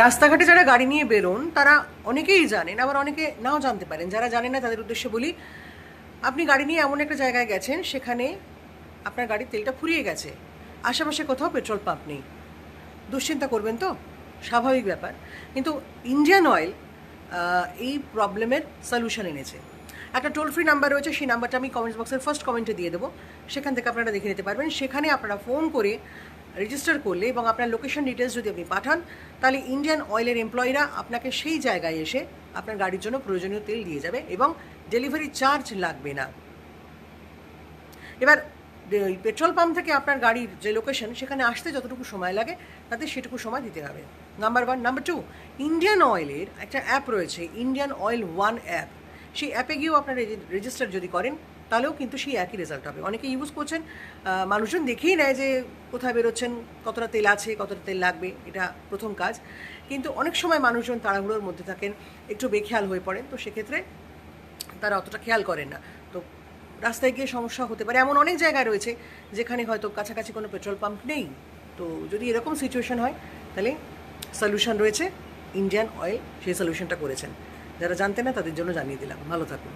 রাস্তাঘাটে যারা গাড়ি নিয়ে বেরোন, তারা অনেকেই জানেন, আবার অনেকে নাও জানতে পারেন, যারা জানেন না তাদের উদ্দেশ্যে বলি, আপনি গাড়ি নিয়ে এমন একটা জায়গায় গেছেন, সেখানে আপনার গাড়ির তেলটা ফুরিয়ে গেছে, আশেপাশে কোথাও পেট্রোল পাম্প নেই। দুশ্চিন্তা করবেন তো? স্বাভাবিক ব্যাপার। কিন্তু ইন্ডিয়ান অয়েল এই প্রবলেমের সলিউশন এনেছে। একটা টোল ফ্রি নাম্বার রয়েছে, সেই নাম্বারটা আমি কমেন্টস বক্সের ফার্স্ট কমেন্টে দিয়ে দেবো। সেখান থেকে আপনারা দেখে নিতে পারবেন। সেখানে আপনারা ফোন করে রেজিস্টার করলে এবং আপনার লোকেশন ডিটেলস যদি আপনি পাঠান, তাহলে ইন্ডিয়ান অয়েলের এমপ্লয়িরা আপনাকে সেই জায়গায় এসে আপনার গাড়ির জন্য প্রয়োজনীয় তেল দিয়ে যাবে এবং ডেলিভারি চার্জ লাগবে না। এবার পেট্রোল পাম্প থেকে আপনার গাড়ির যে লোকেশন সেখানে আসতে যতটুকু সময় লাগে, তাতে সেটুকু সময় দিতে হবে। Number one number two Indian অয়েলের একটা অ্যাপ রয়েছে ইন্ডিয়ান অয়েল ওয়ান অ্যাপ সেই অ্যাপে গিয়েও আপনার রেজিস্টার যদি করেন তাহলেও কিন্তু সেই একই রেজাল্ট হবে। অনেকে ইউজ করছেন মানুষজন দেখেই নেয় যে কোথায় বেরোচ্ছেন, কতটা তেল আছে, কতটা তেল লাগবে, এটা প্রথম কাজ। কিন্তু অনেক সময় মানুষজন তাড়াহুড়োর মধ্যে থাকেন, একটু বেখেয়াল হয়ে পড়েন, তো সেক্ষেত্রে তারা অতটা খেয়াল করেন না। তো রাস্তায় গিয়ে সমস্যা হতে পারে। এমন অনেক জায়গা রয়েছে, যেখানে হয়তো কাছাকাছি কোনো পেট্রোল পাম্প নেই। তো যদি এরকম সিচুয়েশন হয়, তাহলে সলিউশন রয়েছে ইন্ডিয়ান অয়েল সেই সলিউশনটা করেছেন। যারা জানতেন না, তাদের জন্য জানিয়ে দিলাম। ভালো থাকুন।